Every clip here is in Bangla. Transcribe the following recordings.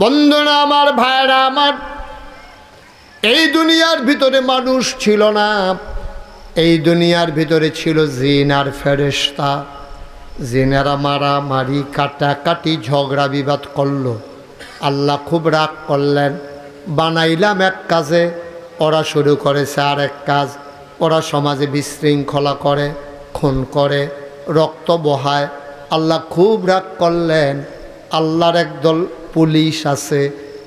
বন্ধুরা আমার ভাইরা আমার, এই দুনিয়ার ভিতরে মানুষ ছিল না। এই দুনিয়ার ভিতরে ছিল জিন আর ফেরেস্তা জিনেরা মারামারি, কাটাকাটি, ঝগড়া, বিবাদ করল। আল্লাহ খুব রাগ করলেন। বানাইলাম এক কাজে, ওরা শুরু করেছে আর এক কাজ। ওরা সমাজে বিশৃঙ্খলা করে, খুন করে, রক্ত বহায়। আল্লাহ খুব রাগ করলেন। আল্লাহর একদল পুলিশ আছে।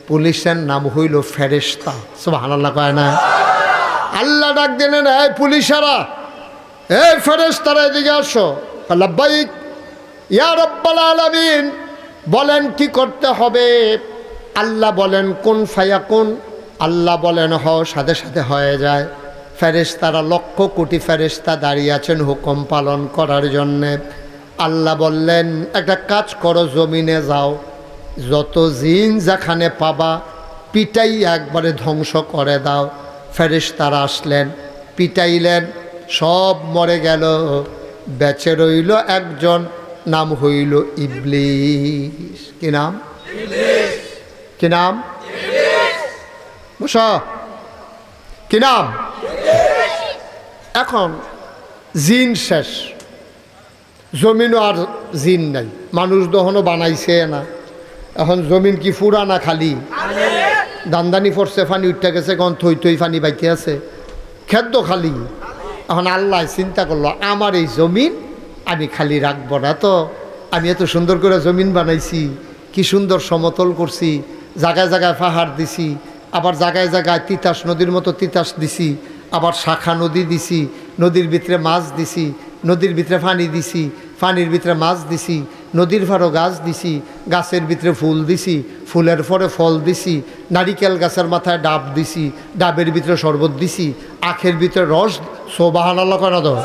পুলিশের নাম হইল ফেরেস্তা সব আল্লাহ কয় না? আল্লাহ ডাক দিলেন, এই পুলিশেরা, এই ফেরেস্তারা এদিকে আসো। লাব্বাইক ইয়া রব্বাল আলামিন, বলেন কি করতে হবে? আল্লাহ বলেন, কোন ফায়া কোন আল্লাহ বলেন, হ, সাথে সাথে হয়ে যায়। ফেরেশতারা লক্ষ কোটি ফেরেশতা দাঁড়িয়ে আছেন হুকুম পালন করার জন্যে। আল্লাহ বললেন, একটা কাজ করো, জমিনে যাও। যত জিন যেখানে পাবা পিটাই একবারে ধ্বংস করে দাও। ফেরেশতারা আসলেন পিটাইলেন সব মরে গেল। বেঁচে রইল একজন নাম হইল ইবলিস। কি নাম? কি নাম? কি নাম? এখন জিন শেষ। জমিনও আর জিন নাই। মানুষ দহনও বানাইছে না। এখন জমিন কি ফুরা না খালি? দানদানি ফরছে ফানি উঠতে গেছে কখন থই থই ফানি বাইতে আছে। খেদ্য খালি। এখন আল্লাহ চিন্তা করল, আমার এই জমিন আমি খালি রাখব না তো। আমি এত সুন্দর করে জমিন বানাইছি, কি সুন্দর সমতল করছি, জায়গায় জায়গায় পাহাড় দিছি, আবার জায়গায় জায়গায় তিতাস নদীর মতো তিতাস দিছি, আবার শাখা নদী দিছি, নদীর ভিতরে মাছ দিছি, নদীর ভিতরে পানি দিছি, পানির ভিতরে মাছ দিছি নদীর ফারও গাছ দিছি গাছের ভিতরে ফুল দিছি ফুলের পরে ফল দিছি নারিকেল গাছের মাথায় ডাব দিছি ডাবের ভিতরে শরবত দিছি আখের ভিতরে রস সোবাহান করা দাও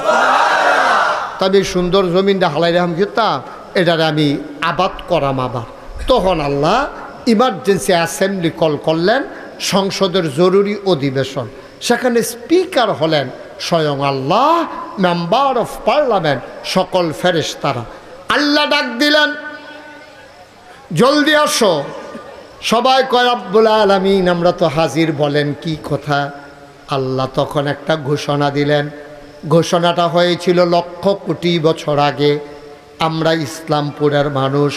তবে সুন্দর জমিনটা হালাই রাম কিতাম এটারে আমি আবাদ করাম আবার। তখন আল্লাহ ইমার্জেন্সি অ্যাসেম্বলি কল করলেন সংসদের জরুরি অধিবেশন। সেখানে স্পিকার হলেন স্বয়ং আল্লাহ মেম্বার অফ পার্লামেন্ট সকল ফেরেশতারা। আল্লাহ ডাক দিলেন, জলদি আসো। সবাই কয় আব্বুল আলমিন, আমরা তো হাজির, বলেন কি কথা? আল্লাহ তখন একটা ঘোষণা দিলেন। ঘোষণাটা হয়েছিল লক্ষ কোটি বছর আগে। আমরা ইসলামপুরের মানুষ।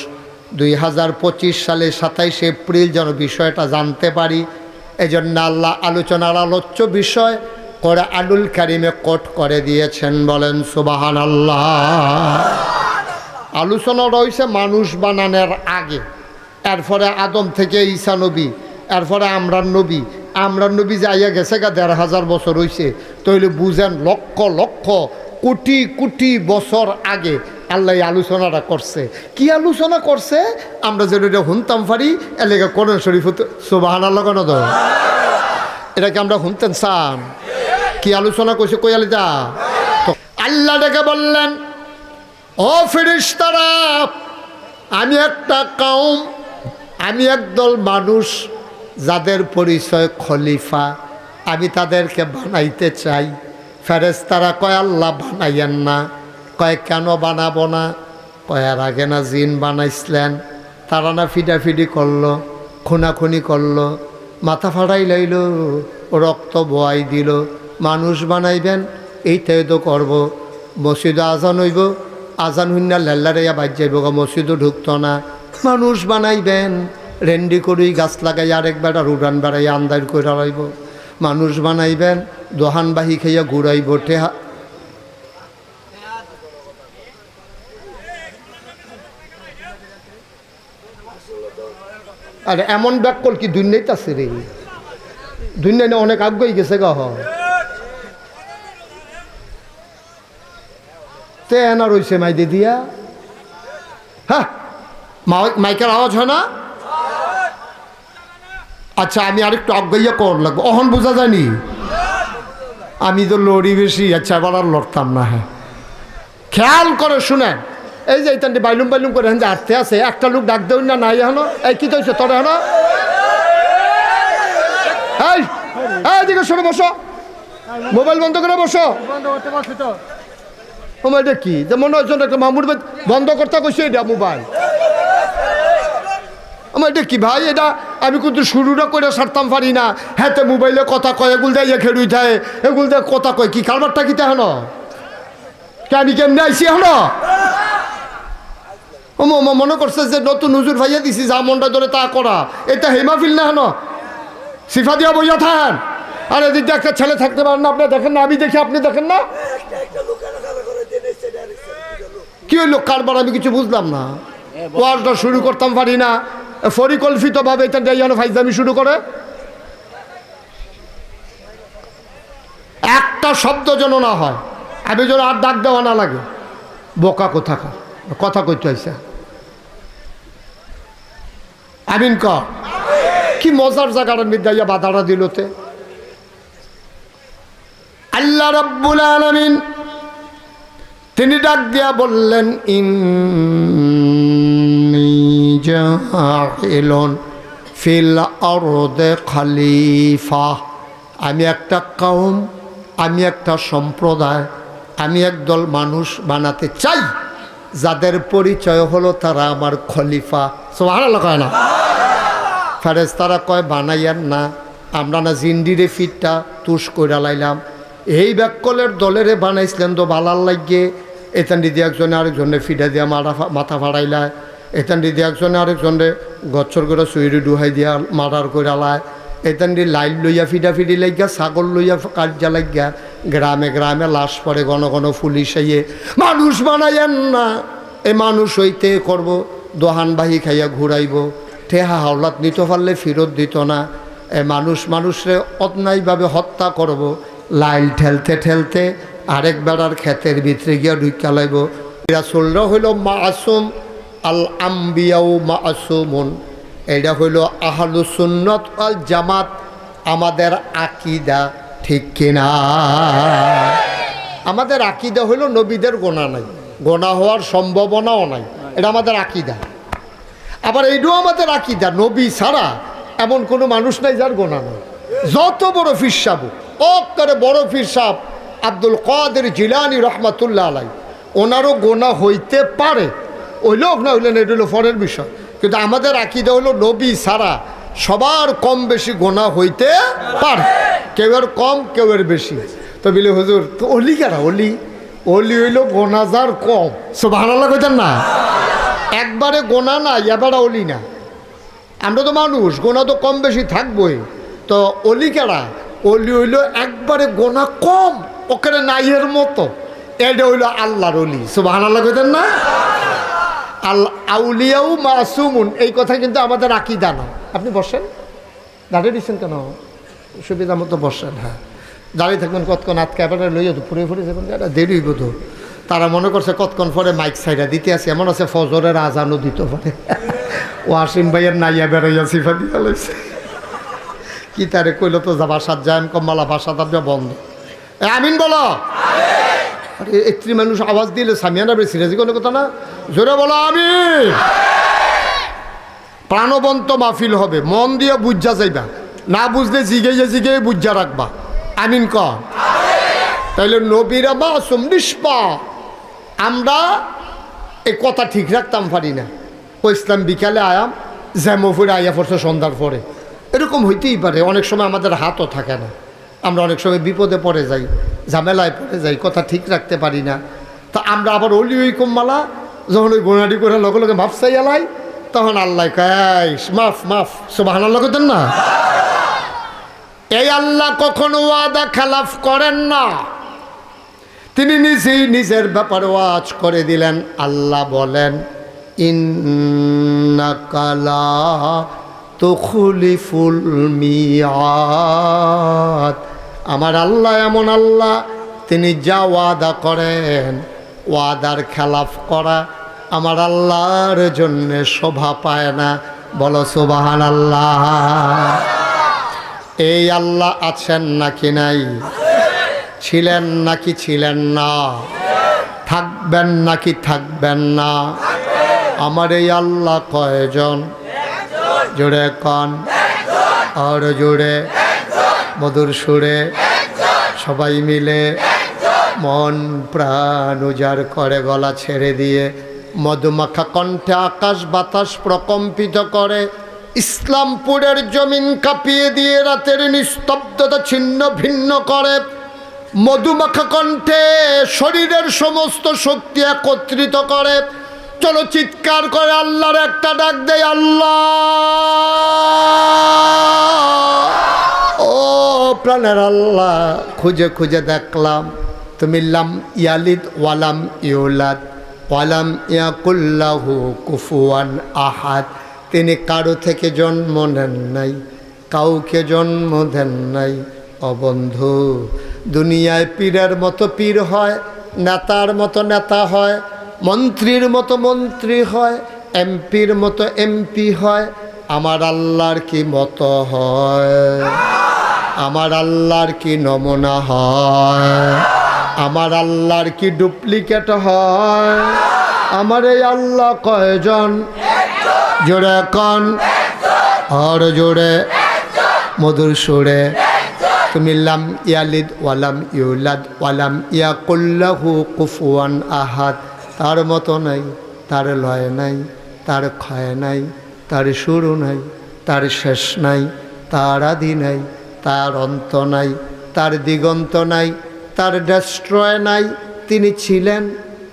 দুই হাজার পঁচিশ সালে সাতাইশে এপ্রিল যেন বিষয়টা জানতে পারি, এজন্য আল্লাহ আলোচনার আলোচ্য বিষয় করে আলুল কারিমে কোট করে দিয়েছেন, বলেন সুবাহান আল্লাহ আলোচনা রয়েছে মানুষ বানানোর আগে। এরপরে আদম থেকে ঈসা নবী, এরপরে আমরার নবী। আমরার নবী যাইয়া গেছে গা, দেড় হাজার বছর হয়েছে তৈলে বুঝেন লক্ষ লক্ষ কোটি কোটি বছর আগে আল্লাহ আলোচনাটা করছে। কি আলোচনা করছে? আমরা যেটা শুনতাম পারি, এলাকা কোন শরীফ সোবাহান আল্লাহ কেন এটাকে আমরা শুনতেন চান কি আলোচনা করছে কই আলিদা আল্লাহ ডেকে বললেন ও ফিরিস্তারা আমি একটা কাউম, আমি একদল মানুষ যাদের পরিচয় খলিফা, আমি তাদেরকে বানাইতে চাই। ফেরেস্তারা কয়, আল্লাহ বানাইয়েন না। কয়, কেন বানাবো না? কয়ার আগে না জিন বানাইছিলেন। তারা না ফিডাফিডি করল, খুনাখুনি করল, মাথা ফাড়াই লাইল, রক্ত বোয়াই দিল। মানুষ বানাইবেন, এইটাই তো করব। মসজিদে আজান হইব আজান হুন্না লেল্লারাইয়া বাজ যাইব গো মসজিদও ঢুকতো না। মানুষ বানাইবেন। রেন্ডি করেই গাছ লাগাই আরেক বেড়া উড়ান বেড়াই আন্দার করে রাইব মানুষ বানাইবেন। দোহান বাহি খাইয়া ঘুরাইব টেহা আর এমন ব্যাকল কি দুনিয়াতে আছে রে দুনিয়া অনেক আগ্রহী গেছে গা হয় তে এনা রয়েছে মাই দিয়া। হ্যাঁ মাইকের আওয়াজ হয় না? আচ্ছা আমি আরেকটু আজ্ঞাইয়া কর লাগবো। অহন বোঝা যায়নি আমি তো লড়ি বেশি আচ্ছা এবার আর লড়তাম না হ্যাঁ। খেয়াল করে শুনেন। এই যে এইখানটি বাইলুম বাইলুম করে হ্যাঁ যে আটতে আছে, একটা লোক ডাক দেউন না, নাই এখনও? এই কি তৈছে তোর এখনও? এই দিকে সরে বসো। মোবাইল বন্ধ করে বসো। মোবাইলটা কি যে মনে হচ্ছে একটা মামুর বেদ বন্ধ করতে কইছে এটা মোবাইল। আমার এটা কি ভাই, এটা আমি কিন্তু শুরুটা করে সারতাম পারি না। হ্যাঁ মোবাইলে কথা কয়, এগুল দেয় খেলুই থাকে। এগুল দেয় কথা কয় কি? কারবারটা কি হেন? কে আমি কেমনে আইসি হেন? ও মনে করছে যে নতুন হুজুর ভাইয়া দিছি, যা মনটা ধরে তা করা। এটা হেমাফিল না হেন? সিফা দিয়া বইয়া থাকেন। আর এদিকে একটা ছেলে থাকতে পারেন না, আপনি দেখেন না, আমি দেখি, আপনি দেখেন না? হইল কারবার আমি কিছু বুঝলাম না। ওয়াজটা শুরু করতাম পারি না। পরিকল্পিত ভাবে এটা যেন ফাইজামি শুরু করে। একটা শব্দ যেন না হয় আমি যেন আর ডাক দেওয়া না লাগে। বোকা কোথাকার? কথা কইতে হয়েছে আমিন ক। কি মজার জায়গাটার মধ্যে ইয়া বাধাটা দিলতে আল্লাহ রব্বুল আলমিন তিনি ডাক দিয়া বললেন জাইলুন ফিল খালিফা। আমি একটা কওম, আমি একটা সম্প্রদায়, আমি একদল মানুষ বানাতে চাই। যাদের পরিচয় হলো তারা আমার খলিফা। সোহানা কয় না। ফেরেজ তারা কয়, বানাইয়ান না, আমরা না জিন্ডিরে ফিটটা তুষ কইরা লাইলাম। এই ব্যাককলের দলেরে বানাইছিলেন তো বালার লাগিয়ে। এতান দিদি একজনে আরেকজনে ফিডা দিয়া মাথা মাথা ফাড়াইলায়। এতান দিদি একজনে আরেকজনে গচ্ছর করে সুইরি ডুহাই দিয়া মারার করে আলায়। এতান দি লাইল লইয়া ফিডা ফিডি লাগিয়া ছাগল লইয়া কার্যা লাগিয়া গ্রামে গ্রামে লাশ পড়ে, ঘন ঘন পুলিশ আইয়ে মানুষ বানাইয়েন না, এ মানুষ হইতে করব দোহানবাহী খাইয়া ঘুরাইব। ঠেহা হাওলাত নিতে পারলে ফেরত দিত না। এ মানুষ মানুষরে অন্যায়ভাবে হত্যা করব। লাইল ঠেলতে ঠেলতে আরেক বেড়ার ক্ষেতের ভিতরে গিয়া ঢুকা লাইব। রাসুলরা হইল মাসুম, আল আম্বিয়াও মাসুমন। এটা হইল আহলু সুন্নত আল জামাত, আমাদের আকিদা, ঠিক কিনা? আমাদের আকিদা হইল নবীদের গোনা নাই, গোনা হওয়ার সম্ভাবনাও নাই। এটা আমাদের আকিদা। আবার এইটাও আমাদের আকিদা, নবী ছাড়া এমন কোনো মানুষ নাই যার গোনা নাই। যত বড় ফিরসাব অক্কারে বড় ফিরসাব আব্দুল কাদের জিলানি রহমাতুল্লাহ আলাই ওনারও গোনা হইতে পারে। ওই লোক না হইলেন, এটা হলো ফরের বিষয়। কিন্তু আমাদের আকিদা হলো নবী সারা সবার কম বেশি গোনা হইতে পারে। কেউ এর কম, কেউ এর বেশি। তো বিলে, হুজুর, তো অলি কেনা অলি? অলি হইল গোনাজার কম। সব ভালো লাগতেন না? একবারে গোনা না এবারে অলি না। আমরা তো মানুষ গোনা তো কম বেশি থাকবই। তো অলি কেরা? অলি হইল একবারে গোনা কম। ওখানে নাইয়ের মতো। এটা হইল আল্লাহর অলি সব ভালো লাগতেন না? আল আউলিয়াও মাসুমুন। এই কথা কিন্তু আমাদের আকিদা না। আপনি বসেন। দাঁড়িয়ে দিচ্ছেন কেন? সুবিধা মতো বসেন হ্যাঁ। দাঁড়িয়ে থাকবেন, কতক্ষণ আটকে এবারে লইয়া তো ফুরে ফুরে যাবেন। এটা দেরি হইব তো। তারা মনে করছে কতক্ষণ পরে মাইক সাইডা দিতে আছে এমন আছে ফজরের আজানও দিতে পারে। ও আসিম ভাইয়ের নাইয়া বেড়াইয়া সিফা দিয়া লাইছে। কি তারে কইল তো যা বাসার যান কম্মালা বাসা তার বন্ধ। আমিন বলো। আরে একত্রি মানুষ আওয়াজ দিলে সামিয়ানা বেশি রাজি, কোনো কথা না? জোরে বলো আমি প্রাণবন্ত মাহফিল হবে, মন দিয়ে বুঝা যাইবা। না বুঝলে জিগে জিগে বুঝা রাখবা। আমিন ক। তাইলে নবীরা মাসুম নিষ্পা। আমরা এই কথা ঠিক রাখতাম পারি না। ও ইসলাম বিকালে আয়াম জ্যামোফুরে আইয়া পড়ছে সন্ধ্যার পরে। এরকম হইতেই পারে, অনেক সময় আমাদের হাতও থাকে না। আমরা অনেক সময় বিপদে পড়ে যাই, ঝামেলায় পড়ে যাই, কথা ঠিক রাখতে পারি না। তা আমরা আবার অলি ওই কম্মালা যখন ওই গোনাডি করে লগে লগে মাফ চাই এলাই তখন আল্লাহ কাই মাফ মাফ সব হানার লগতেন না? এই আল্লাহ কখনো ওয়াদা খেলাফ করেন না। তিনি নিজেই নিজের ব্যাপারে ওয়াজ করে দিলেন, আল্লাহ বলেন ইন্নাকালা তুখলিফুল মিয়াদ। আমার আল্লাহ এমন আল্লাহ, তিনি যা ওয়াদা করেন, ওয়াদার খেলাফ করা আমার আল্লাহর জন্য শোভা পায় না। বলো সুবাহান আল্লাহ এই আল্লাহ আছেন নাকি নাই? ছিলেন নাকি ছিলেন না? থাকবেন নাকি থাকবেন না? আমার এই আল্লাহ কয়জন? জোরে কন। আর জোরে। মধুর সুরে সবাই মিলে মন প্রাণ উজাড় করে, গলা ছেড়ে দিয়ে মধুমাখা কণ্ঠে আকাশ বাতাস প্রকম্পিত করে, ইসলামপুরের জমিন কাঁপিয়ে দিয়ে রাতের নিস্তব্ধতা ছিন্ন ভিন্ন করে। মধুমাখা কণ্ঠে শরীরের সমস্ত শক্তি একত্রিত করে চলো চিৎকার করে আল্লাহর একটা ডাক দেয়, আল্লাহ! প্রাণের আল্লাহ খুঁজে খুঁজে দেখলাম। তুমি লাম ইয়ালিদ ওয়ালাম ইউলাদ ওয়ালাম ইয়াকুল্লাহু কুফুয়ান আহাদ। তিনি কারও থেকে জন্ম নেন নাই, কাউকে জন্ম দেন নাই। অবন্ধু দুনিয়ায় পীরের মতো পীর হয়, নেতার মতো নেতা হয়, মন্ত্রীর মতো মন্ত্রী হয়, এমপির মতো এমপি হয়, আমার আল্লাহর কি মতো হয়? আমার আল্লাহর কি নমুনা হয়? আমার আল্লাহর কি ডুপ্লিকেট হয়? আমার এই আল্লাহ কয়জন? জোরে কন। আর জোরে। মধুর সুরে। তুমি লাম ইয়ালিদ ওয়ালাম ইউলাদ ওয়ালাম ইয়াকুল্লাহু কুফুয়ান আহাদ। তার মতো নাই, তার লয় নাই, তার ক্ষয় নাই, তার শুরু নাই, তার শেষ নাই, তার আদি নাই। তার অন্ত নাই, তার দিগন্ত নাই, তার ডেস্ট্রয় নাই। তিনি ছিলেন,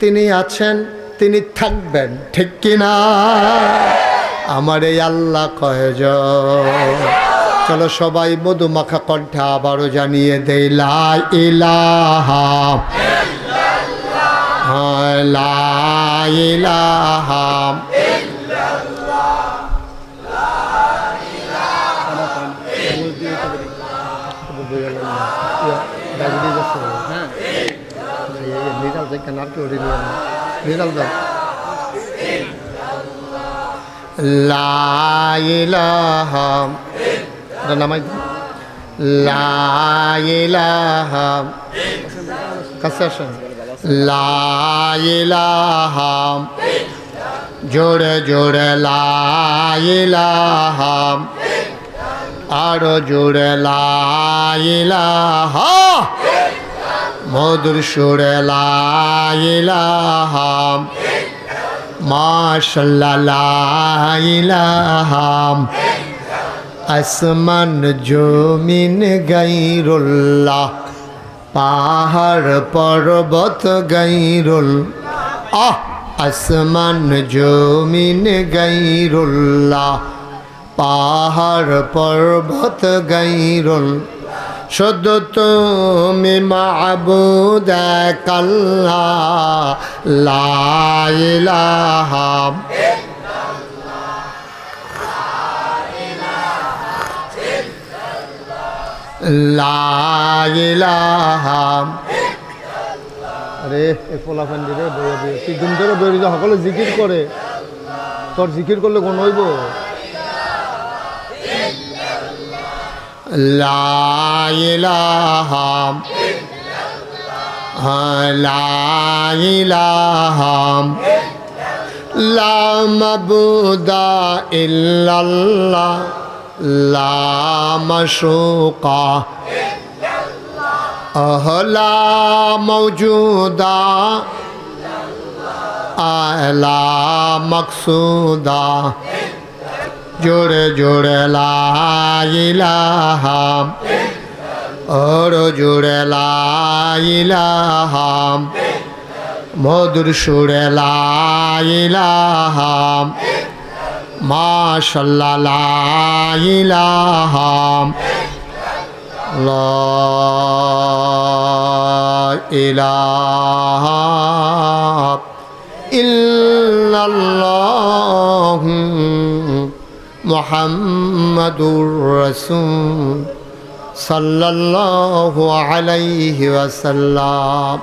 তিনি আছেন, তিনি থাকবেন, ঠিক কিনা? আমার এই আল্লাহ কয়জ চলো সবাই মধুমাখা কণ্ঠে আবারও জানিয়ে দেই লা ইলাহা হ্যাঁ, লা ইলাহা লাইলাহাম নামাই লাইলাহাম কাছে আসেন জোরে জোরে আরও জোরে লাইলাহা মধুর সুরে লাইলাহাম মাশাল্লাহ আসমান জমিন গাইরুল্লাহ। পাহাড় পর্বত গাইরুল আহ, আসমান জমিন গাইরুল্লাহ। পাহাড় পর্বত গাইরুল শুধু তুমি মাবুদ কাল্লা লাইলাহা লাইলাহা আরে সকলে জিকির করে। তোর জিকির করলে কোন হইব। لا إله إلا الله لا إله إلا الله لا مشوقا آه، إلا الله موجودا إلا الله لا مقصودا إلا জোরে জোরে লাইলাহাম ওর জোরে লাইলাহাম মধুর সুরে লাইলাহাম মাশাল্লাহ লাইলাহাম ইলাহা। ইল্লাল্লাহু محمد رسول صلى الله عليه وسلم.